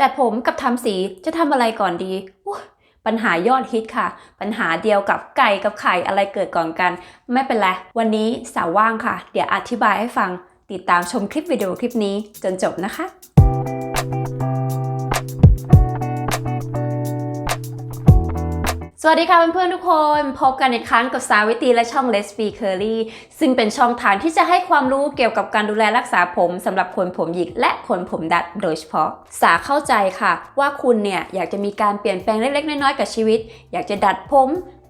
ดัดผมกับทำสีจะทำอะไรก่อนดีปัญหายอดฮิตค่ะ ปัญหาเดียวกับไก่กับไข่อะไรเกิดก่อนกัน ไม่เป็นไร วันนี้สาวว่างค่ะ เดี๋ยวอธิบายให้ฟัง ติดตามชมคลิปวิดีโอคลิปนี้จนจบนะคะ สวัสดีค่ะเพื่อนๆทุกคนพบกันอีกครั้งกับสาวิตีและช่อง Let's Be Curly ซึ่งเป็นช่องทางที่จะให้ความรู้เกี่ยวกับการดูแลรักษาผมสำหรับคนผมหยิกและคนผมดัดโดยเฉพาะ สาเข้าใจค่ะ ว่าคุณเนี่ยอยากจะมีการเปลี่ยนแปลงเล็กๆ น้อยๆ กับชีวิต อยากจะดัดผม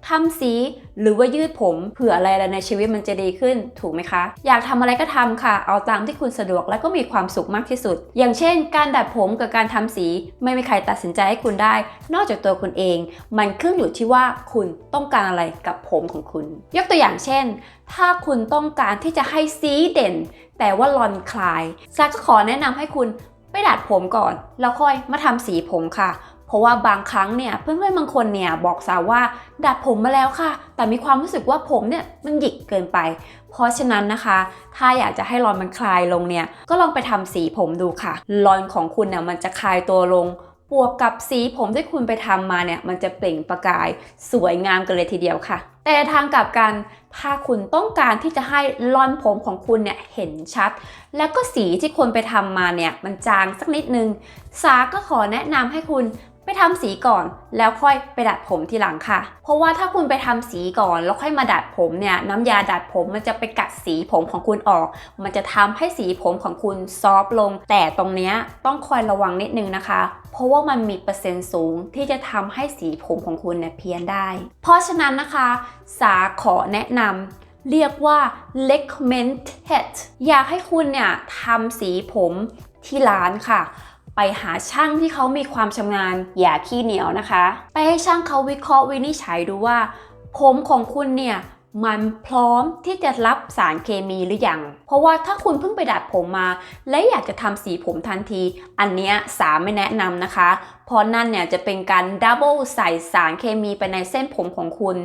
ทำสีหรือว่ายืดผมเผื่ออะไรๆในชีวิตมันจะดีขึ้นถูกไหมคะ อยากทำอะไรก็ทำค่ะ เอาตามที่คุณสะดวกและก็มีความสุขมากที่สุด อย่างเช่น การดัดผมกับการทำสี ไม่มีใครตัดสินใจให้คุณได้ นอกจากตัวคุณเอง มันขึ้นอยู่ที่ว่าคุณต้องการอะไรกับผมของคุณ ยกตัวอย่างเช่น ถ้าคุณต้องการที่จะให้สีเด่น แต่ว่าลอนคลายซาก็ขอแนะนำให้คุณไปดัดผมก่อน แล้วค่อยมาทำสีผมค่ะ ราะว่าบางครั้งเนี่ยเพื่อนๆบางคนเนี่ยบอกสาวว่าดัดผมมาแล้วค่ะ แต่มีความรู้สึกว่าผมเนี่ยมันหยิกเกินไป เพราะฉะนั้นนะคะ ถ้าอยากจะให้รอนมันคลายลงเนี่ยก็ลองไปทำสีผมดูค่ะรอนของคุณเนี่ยมันจะคลายตัวลงบวกกับสีผมที่คุณไปทำมาเนี่ยมันจะเปล่งประกายสวยงามกันเลยทีเดียวค่ะ แต่ทางกลับกันถ้าคุณต้องการที่จะให้รอนผมของคุณเนี่ยเห็นชัด แล้วก็สีที่คุณไปทำมาเนี่ยมันจางสักนิดนึง สาก็ขอแนะนำให้คุณ ไปทำสีก่อนแล้วค่อยไปดัดผมทีหลังค่ะ เพราะว่าถ้าคุณไปทำสีก่อนแล้วค่อยมาดัดผมเนี่ยน้ำยาดัดผมมันจะไปกัดสีผมของคุณออก มันจะทำให้สีผมของคุณซอฟต์ลง แต่ตรงเนี้ยต้องคอยระวังนิดนึงนะคะ เพราะว่ามันมีเปอร์เซ็นต์สูงที่จะทำให้สีผมของคุณเนี่ยเพี้ยนได้ เพราะฉะนั้นนะคะ สาขอแนะนำเรียกว่า recommended อยากให้คุณเนี่ยทำสีผมที่ร้านค่ะ ไปหาช่างที่เขามีความชำนาญอย่าขี้เหนียวนะคะ ไปให้ช่างเขาวิเคราะห์วินิจฉัยดูว่า ผมของคุณเนี่ย มันพร้อมที่จะรับสารเคมีหรือยัง เพราะว่าถ้าคุณเพิ่งไปดัดผมมา และอยากจะทำสีผมทันที อันเนี้ยสามไม่แนะนำนะคะ เพราะนั่นเนี่ยจะเป็นการดับเบิลใส่สารเคมีไปในเส้นผมของคุณ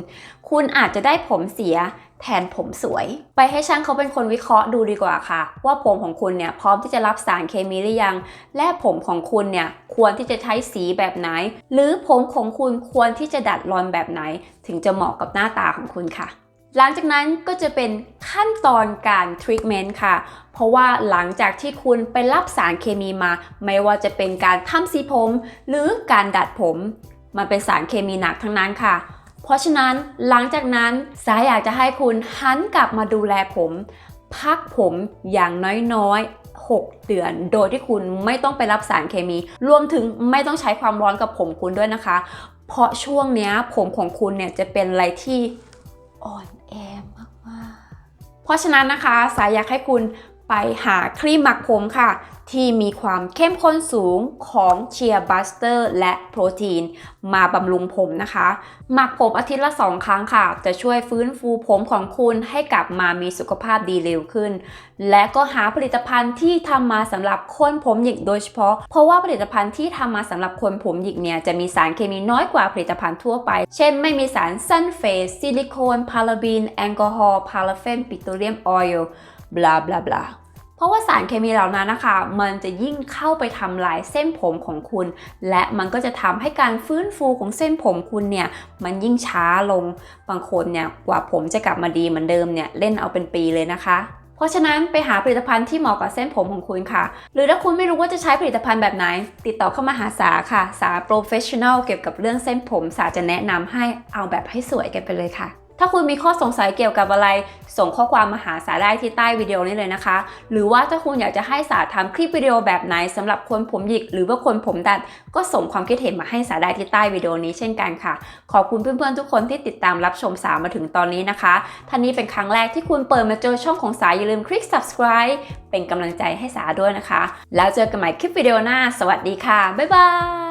คุณอาจจะได้ผมเสียแทนผมสวย ไปให้ช่างเขาเป็นคนวิเคราะห์ดูดีกว่าค่ะ ว่าผมของคุณเนี่ยพร้อมที่จะรับสารเคมีหรือยัง และผมของคุณเนี่ยควรที่จะใช้สีแบบไหน หรือผมของคุณควรที่จะดัดรอนแบบไหน ถึงจะเหมาะกับหน้าตาของคุณค่ะ หลังจากนั้นก็จะเป็นขั้นตอนการทรีทเมนต์ค่ะ เพราะว่าหลังจากที่คุณไปรับสารเคมีมา ไม่ว่าจะเป็นการทำสีผม หรือการดัดผม มันเป็นสารเคมีหนักทั้งนั้นค่ะ เพราะฉะนั้นหลังจากนั้นสายอยากจะให้คุณหันกลับมาดูแลผม พักผมอย่างน้อยๆ6เดือน โดยที่คุณไม่ต้องไปรับสารเคมี รวมถึงไม่ต้องใช้ความร้อนกับผมคุณด้วยนะคะ เพราะช่วงนี้ผมของคุณเนี่ยจะเป็นอะไรที่อ่อน เพราะฉะนั้นนะคะสายอยากให้คุณ ไปหาครีมหมักผมค่ะ ที่มีความเข้มข้นสูงของเชียร์บัสเตอร์และโปรตีน มาบำรุงผมนะคะ หมักผมอาทิตย์ละ 2 ครั้งค่ะ จะช่วยฟื้นฟูผมของคุณให้กลับมามีสุขภาพดีเร็วขึ้น และก็หาผลิตภัณฑ์ที่ทำมาสำหรับคนผมหยิกโดยเฉพาะ เพราะว่าผลิตภัณฑ์ที่ทำมาสำหรับคนผมหยิกเนี่ยจะมีสารเคมีน้อยกว่าผลิตภัณฑ์ทั่วไป เช่น ไม่มีสารซัลเฟตซิลิโคนพาราบีนแอลกอฮอล์พาราเฟนปิโตรเลียมออยล์ บลาบลาบลาเพราะว่าสารเคมีเหล่านั้นนะคะ มันจะยิ่งเข้าไปทำลายเส้นผมของคุณ และมันก็จะทำให้การฟื้นฟูของเส้นผมคุณเนี่ย มันยิ่งช้าลง บางคนเนี่ยกว่าผมจะกลับมาดีเหมือนเดิมเนี่ยเล่นเอาเป็นปีเลยนะคะเพราะฉะนั้นไปหาผลิตภัณฑ์ที่เหมาะกับเส้นผมของคุณค่ะ หรือถ้าคุณไม่รู้ว่าจะใช้ผลิตภัณฑ์แบบไหน ติดต่อเข้ามาหาสาค่ะ สาโปรเฟชชั่นอลเกี่ยวกับเรื่องเส้นผม สาจะแนะนำให้เอาแบบให้สวยกันไปเลยค่ะ ถ้าคุณมีข้อสงสัยเกี่ยวกับอะไร ส่งข้อความมาหาสาได้ที่ใต้วิดีโอนี้เลยนะคะ หรือว่าถ้าคุณอยากจะให้สาทำคลิปวิดีโอแบบไหนสำหรับคนผมหยิกหรือว่าคนผมดัด ก็ส่งความคิดเห็นมาให้สาได้ที่ใต้วิดีโอนี้เช่นกันค่ะ ขอบคุณเพื่อนๆทุกคนที่ติดตามรับชมสามาถึงตอนนี้นะคะท่านี้เป็นครั้งแรกที่คุณเปิดมาเจอช่องของสาอย่าลืมคลิก subscribe เป็นกำลังใจให้สาด้วยนะคะ แล้วเจอกันใหม่คลิปวิดีโอหน้า สวัสดีค่ะ บ๊ายบาย